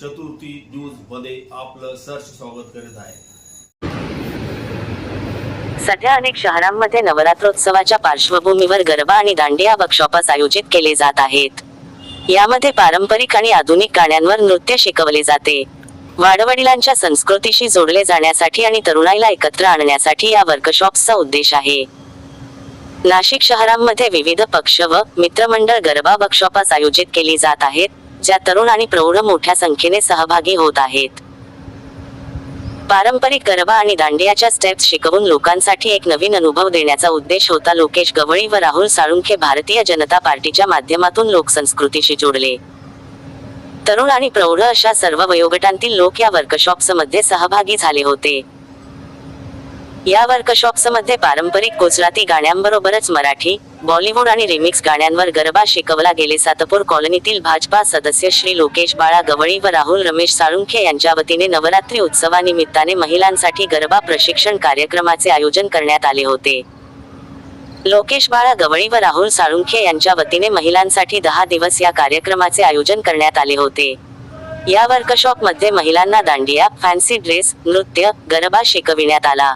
चतुर्थी न्यूजमध्ये आपलं सर्च स्वागत करत आहे. सध्या अनेक शहरांमध्ये नवरात्रोत्सवाच्या पार्श्वभूमीवर गरबा आणि दांडिया वर्कशॉप्स आयोजित केले जात आहेत. यामध्ये पारंपरिक आणि आधुनिक गाण्यांवर नृत्य शिकवले जाते. वाडवडिलांच्या संस्कृतीशी जोडले जाण्यासाठी आणि तरुणाईला एकत्र आणण्यासाठी या वर्कशॉप्सचा उद्देश आहे. नाशिक शहरांमध्ये विविध पक्ष व मित्रमंडळ गरबा वर्कशॉप्स आयोजित केली जात आहेत. ज्या तरुण आणि प्रौढ मोठ्या संख्येने सहभागी होत आहेत. पारंपरिक गरबा आणि दांडियाच्या स्टेप्स शिकवून लोकांसाठी एक नवीन अनुभव देण्याचा उद्देश होता लोकेश गवळी व राहुल साळुंखे भारतीय जनता पार्टीच्या माध्यमातून लोकसंस्कृतीशी जोडले. तरुण आणि प्रौढ अशा सर्व वयोगटांतील लोक या वर्कशॉप्समध्ये सहभागी झाले होते. या वर्कशॉप्समध्ये पारंपरिक गुजराती गाण्यांबरोबरच मराठी बॉलिवूड आणि रिमिक्स गाण्यांवर गरबा शिकवला गेले. सातपूर कॉलनीतील भाजपा सदस्य श्री लोकेश बाळा गवळी व राहुल रमेश साळुंखे यांच्या वतीने नवरात्री उत्सवानिमित्ताने महिलांसाठी गरबा प्रशिक्षण कार्यक्रमाचे आयोजन करण्यात आले होते. लोकेश बाळा गवळी व राहुल साळुंखे यांच्या वतीने महिलांसाठी दहा दिवस या कार्यक्रमाचे आयोजन करण्यात आले होते. या वर्कशॉपमध्ये महिलांना दांडिया फॅन्सी ड्रेस नृत्य गरबा शिकविण्यात आला.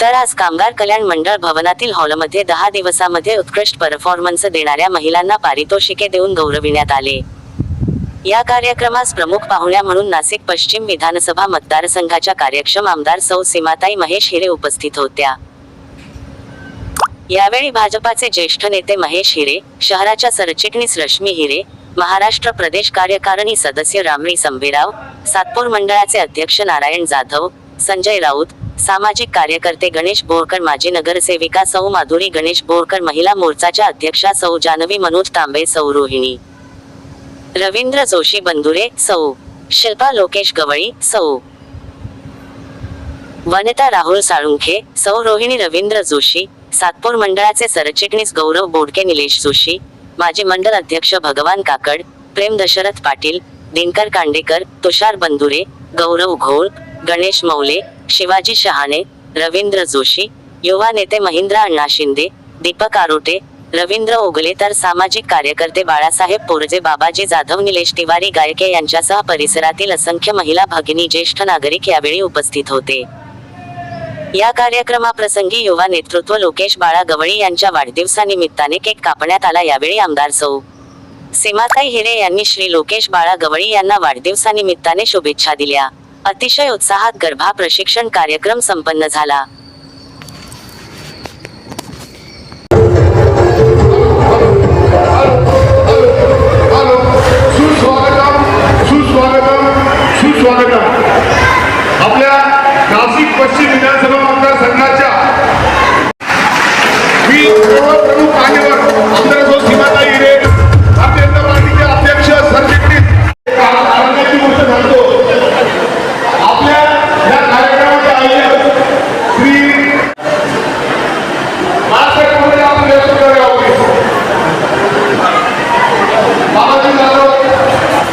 तर आज कामगार कल्याण मंडळ भवनातील हॉलमध्ये दहा दिवसामध्ये उत्कृष्ट परफॉर्मन्स देणाऱ्या महिलांना पारितोषिके देऊन गौरविण्यात आले. या कार्यक्रमास प्रमुख पाहुण्या म्हणून नाशिक पश्चिम विधानसभा मतदारसंघाच्या कार्यक्षम आमदार सौ सीमाताई महेश हिरे उपस्थित होत्या. यावेळी भाजपाचे ज्येष्ठ नेते महेश हिरे शहराच्या सरचिटणीस रश्मी हिरे महाराष्ट्र प्रदेश कार्यकारिणी सदस्य रामणी संभेराव सातपूर मंडळाचे अध्यक्ष नारायण जाधव संजय राऊत सामाजिक कार्यकर्ते गणेश बोरकर माजी नगरसेविका सौ माधुरी गणेश बोरकर महिला मोर्चाच्या अध्यक्षा सौ जानवी मनोज तांबे सौ रोहिणी. रवींद्र जोशी बंधुरे सौ. शिल्पा लोकेश गवळी सौ. वनिता राहुल साळुंखे सौ रोहिणी रवींद्र जोशी. सातपूर मंडळाचे सरचिटणीस गौरव बोडके निलेश जोशी. माजी मंडळ अध्यक्ष भगवान काकड प्रेम दशरथ पाटील दिनकर कांडेकर तुषार बंधुरे गौरव घोळ गणेश मौले शिवाजी शहाणे रवींद्र जोशी युवा नेते महिंद्र अण्णा शिंदे दीपक आरोटे रवींद्र ओगले तर सामाजिक कार्यकर्ते बाळासाहेब पोरजे बाबाजी जाधव निलेश तिवारी गायके यांच्यासह परिसरातील असंख्य महिला भगिनी ज्येष्ठ नागरिक यावेळी उपस्थित होते. या कार्यक्रमाप्रसंगी युवा नेतृत्व लोकेश बाळा गवळी यांच्या वाढदिवसानिमित्ताने केक कापण्यात आला यावेळी आमदार सौ. सीमाताई हिरे यांनी श्री लोकेश बाळा गवळी यांना वाढदिवसानिमित्ताने शुभेच्छा दिल्या. अतिशय उत्साहात गर्भा प्रशिक्षण कार्यक्रम संपन्न झाला.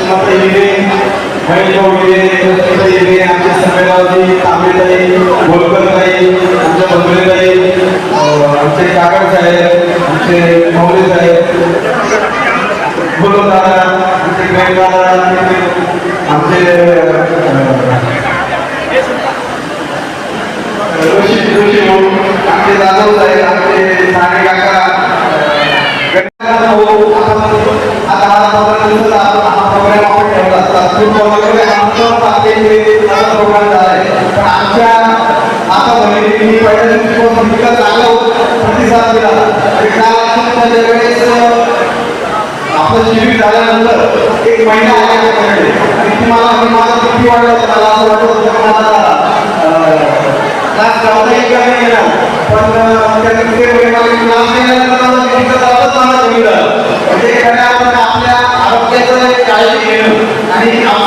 सुमाताई हिरे महेश भाऊ हिरे आमचे तांबेताई आमच्या आमचे साहेब आमचे मौली साहेब दादा आमचे ऋषी ऋषी भाऊ आमचे जाधव साहेब आमचे साने काका गणेश भाऊ आता हा पंधरा दिवसाचा आपण हा प्रोग्राम आपण ठेवला तात्पुरता असा प्रोग्राम झाला आहे पण आमच्या आता बहिणींनी पहिल्या पण इतका चांगला प्रतिसाद दिला आणि आपण आपलं शिबिर झाल्यानंतर एक महिना आला त्याच्याकडे आणि मला मी माझं किती वाटलं होतं मला असं वाटत होतं मला क्लास लावता येईल का नाही येणार पण अं, क्लास म्हणजे আমি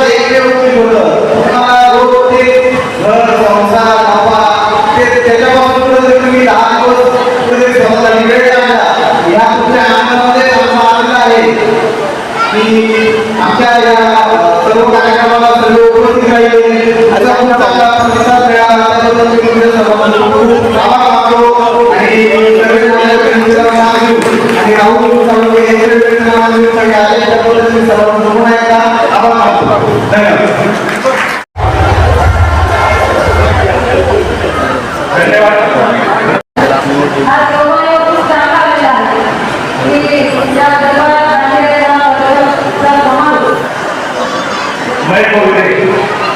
महेश भाऊ हिरे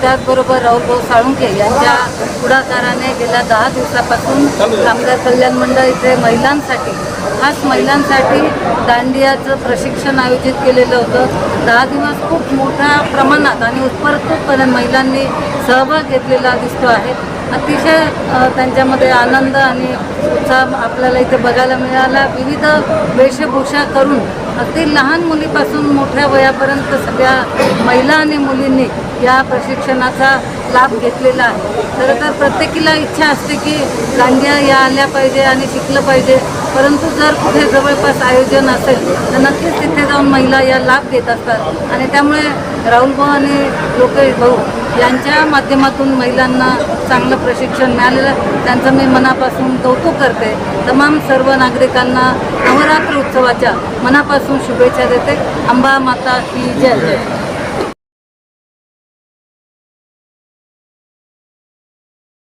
त्याचबरोबर राहुल साळुंके यांच्या पुढाकाराने गेल्या दहा दिवसापासून कामगार कल्याण मंडळ इथे महिलांसाठी खास महिलांसाठी दांडियाचं प्रशिक्षण आयोजित केलेलं होतं. दहा दिवस खूप मोठ्या प्रमाणात आणि उत्स्फूर्तपणे महिलांनी सहभाग घेतलेला दिसतो आहे. अतिशय त्यांच्यामध्ये आनंद आणि उत्साह आपल्याला इथे बघायला मिळाला. विविध वेशभूषा करून अगदी लहान मुलीपासून मोठ्या वयापर्यंत सगळ्या महिला आणि मुलींनी या प्रशिक्षणाचा लाभ घेतलेला आहे. खरं तर प्रत्येकीला इच्छा असते की दांडिया या आल्या पाहिजे आणि शिकलं पाहिजे. परंतु जर कुठे जवळपास आयोजन असेल तर नक्कीच तिथे जाऊन महिला या लाभ घेत असतात. आणि त्यामुळे राहुल भाऊ आणि लोकेश भाऊ यांच्या माध्यमातून महिलांना चांगलं प्रशिक्षण मिळालेलं त्यांचं मी मनापासून कौतुक करते. तमाम सर्व नागरिकांना नवरात्र उत्सवाच्या मनापासून शुभेच्छा देते. अंबा माता की जय.